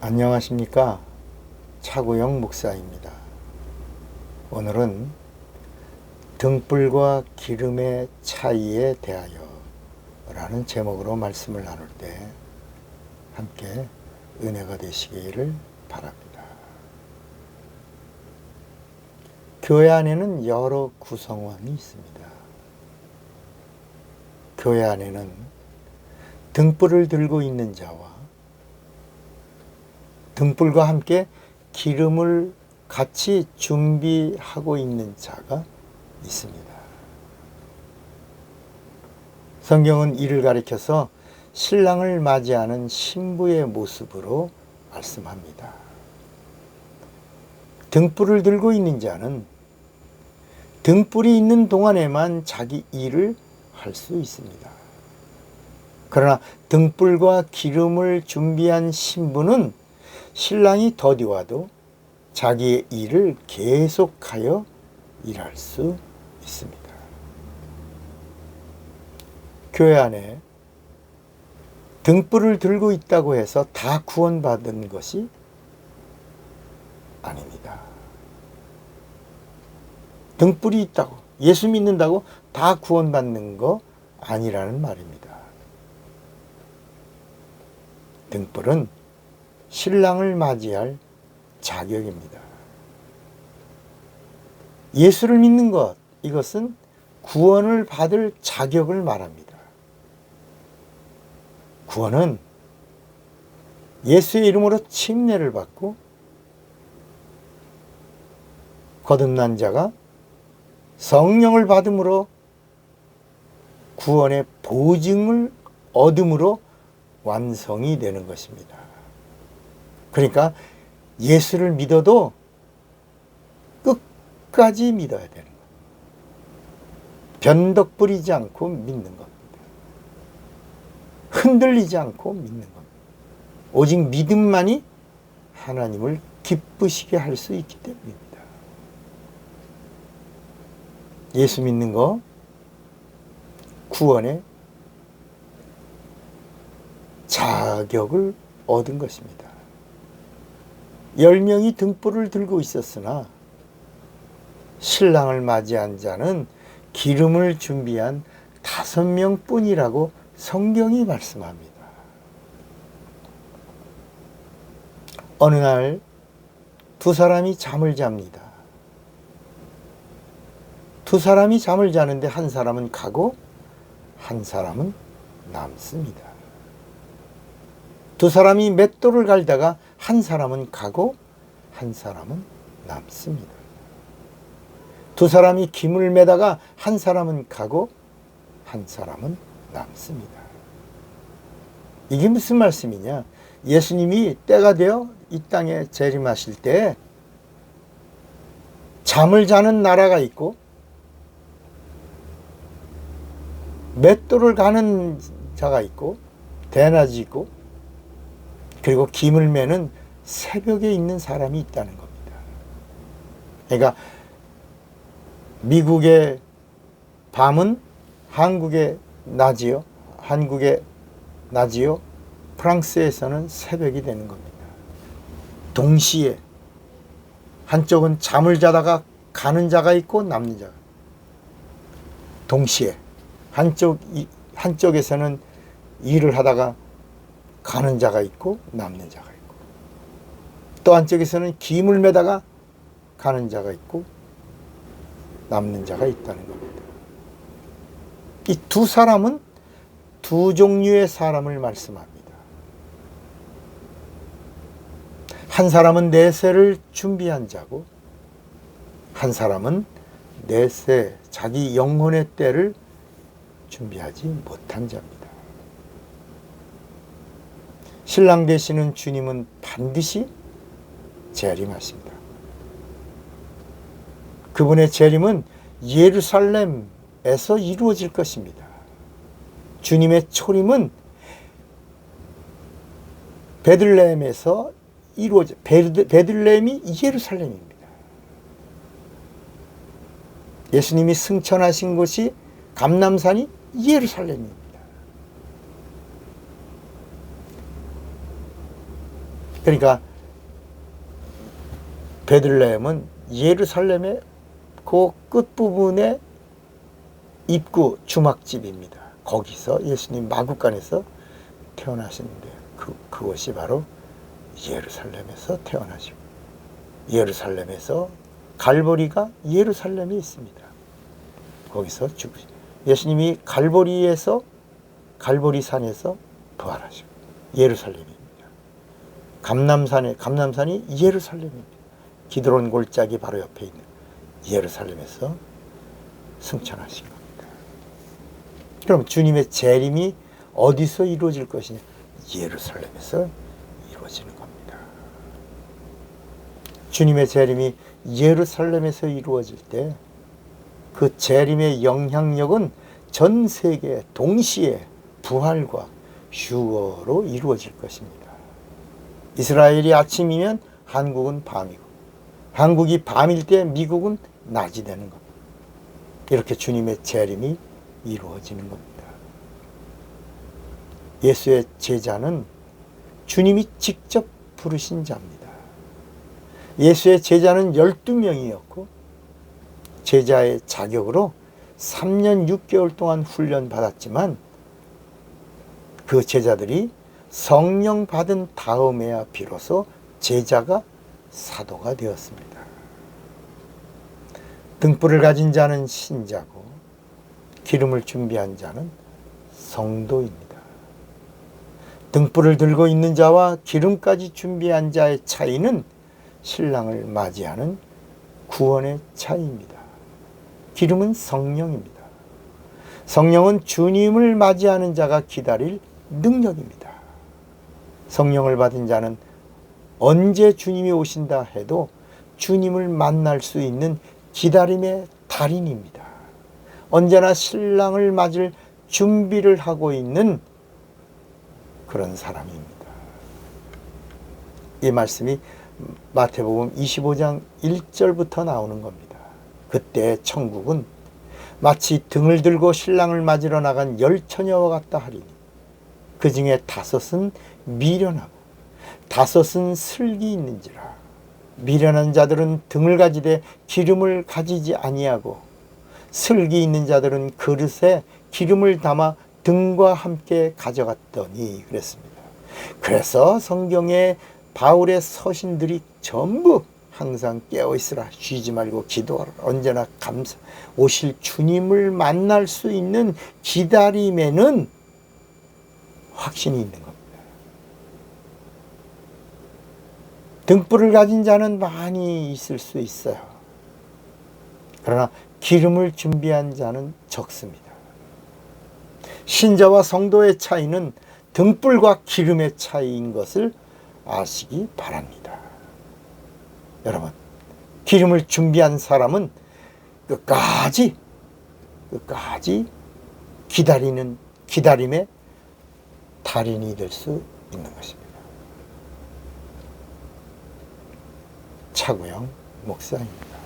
안녕하십니까. 차구영 목사입니다. 오늘은 등불과 기름의 차이에 대하여 라는 제목으로 말씀을 나눌 때 함께 은혜가 되시기를 바랍니다. 교회 안에는 여러 구성원이 있습니다. 교회 안에는 등불을 들고 있는 자와 등불과 함께 기름을 같이 준비하고 있는 자가 있습니다. 성경은 이를 가리켜서 신랑을 맞이하는 신부의 모습으로 말씀합니다. 등불을 들고 있는 자는 등불이 있는 동안에만 자기 일을 할 수 있습니다. 그러나 등불과 기름을 준비한 신부는 신랑이 더디 와도 자기의 일을 계속하여 일할 수 있습니다. 교회 안에 등불을 들고 있다고 해서 다 구원받은 것이 아닙니다. 등불이 있다고, 예수 믿는다고 다 구원받는 거 아니라는 말입니다. 등불은 신랑을 맞이할 자격입니다. 예수를 믿는 것, 이것은 구원을 받을 자격을 말합니다. 구원은 예수의 이름으로 침례를 받고 거듭난 자가 성령을 받음으로 구원의 보증을 얻음으로 완성이 되는 것입니다. 그러니까 예수를 믿어도 끝까지 믿어야 되는 거예요. 변덕 부리지 않고 믿는 겁니다. 흔들리지 않고 믿는 겁니다. 오직 믿음만이 하나님을 기쁘시게 할 수 있기 때문입니다. 예수 믿는 거 구원의 자격을 얻은 것입니다. 열 명이 등불을 들고 있었으나 신랑을 맞이한 자는 기름을 준비한 다섯 명 뿐이라고 성경이 말씀합니다. 어느 날 두 사람이 잠을 잡니다. 두 사람이 잠을 자는데 한 사람은 가고 한 사람은 남습니다. 두 사람이 맷돌을 갈다가 한 사람은 가고 한 사람은 남습니다. 두 사람이 김을 매다가 한 사람은 가고 한 사람은 남습니다. 이게 무슨 말씀이냐? 예수님이 때가 되어 이 땅에 재림하실 때 잠을 자는 나라가 있고 맷돌을 가는 자가 있고 대낮이 있고 그리고 김을 매는 새벽에 있는 사람이 있다는 겁니다. 그러니까 미국의 밤은 한국의 낮이요. 한국의 낮이요. 프랑스에서는 새벽이 되는 겁니다. 동시에 한쪽은 잠을 자다가 가는 자가 있고 남는 자가 동시에 한쪽 한쪽에서는 일을 하다가 가는 자가 있고 남는 자가 있고 또 한쪽에서는 김을 매다가 가는 자가 있고 남는 자가 있다는 겁니다. 이 두 사람은 두 종류의 사람을 말씀합니다. 한 사람은 내세를 준비한 자고 한 사람은 내세 자기 영혼의 때를 준비하지 못한 자입니다. 신랑 되시는 주님은 반드시 재림하십니다. 그분의 재림은 예루살렘에서 이루어질 것입니다. 주님의 초림은 베들레헴에서 이루어져 베들레헴이 예루살렘입니다. 예수님이 승천하신 곳이 감남산이 예루살렘입니다. 그러니까 베들레헴은 예루살렘의 그 끝부분에 입구 주막집입니다. 거기서 예수님 마구간에서 태어나시는데 그, 그것이 바로 예루살렘에서 태어나시고 예루살렘에서 갈보리가 예루살렘에 있습니다. 거기서 죽으시 예수님이 갈보리에서 갈보리 산에서 부활하시고 예루살렘입니다. 감남산에 감남산이 예루살렘입니다. 기드론 골짜기 바로 옆에 있는 예루살렘에서 승천하신 겁니다. 그럼 주님의 재림이 어디서 이루어질 것이냐? 예루살렘에서 이루어지는 겁니다. 주님의 재림이 예루살렘에서 이루어질 때 그 재림의 영향력은 전 세계 동시에 부활과 휴거로 이루어질 것입니다. 이스라엘이 아침이면 한국은 밤이고 한국이 밤일 때 미국은 낮이 되는 겁니다. 이렇게 주님의 재림이 이루어지는 겁니다. 예수의 제자는 주님이 직접 부르신 자입니다. 예수의 제자는 12명이었고 제자의 자격으로 3년 6개월 동안 훈련 받았지만 그 제자들이 성령 받은 다음에야 비로소 제자가 사도가 되었습니다. 등불을 가진 자는 신자고 기름을 준비한 자는 성도입니다. 등불을 들고 있는 자와 기름까지 준비한 자의 차이는 신랑을 맞이하는 구원의 차이입니다. 기름은 성령입니다. 성령은 주님을 맞이하는 자가 기다릴 능력입니다. 성령을 받은 자는 언제 주님이 오신다 해도 주님을 만날 수 있는 기다림의 달인입니다. 언제나 신랑을 맞을 준비를 하고 있는 그런 사람입니다. 이 말씀이 마태복음 25장 1절부터 나오는 겁니다. 그때 천국은 마치 등을 들고 신랑을 맞으러 나간 열 처녀와 같다 하리니 그 중에 다섯은 미련하고 다섯은 슬기 있는지라. 미련한 자들은 등을 가지되 기름을 가지지 아니하고 슬기 있는 자들은 그릇에 기름을 담아 등과 함께 가져갔더니 그랬습니다. 그래서 성경에 바울의 서신들이 전부 항상 깨어 있으라. 쉬지 말고 기도하라. 언제나 감사. 오실 주님을 만날 수 있는 기다림에는 확신이 있는 겁니다. 등불을 가진 자는 많이 있을 수 있어요. 그러나 기름을 준비한 자는 적습니다. 신자와 성도의 차이는 등불과 기름의 차이인 것을 아시기 바랍니다. 여러분, 기름을 준비한 사람은 끝까지, 끝까지 기다리는, 기다림의 달인이 될 수 있는 것입니다. 차구영 목사입니다.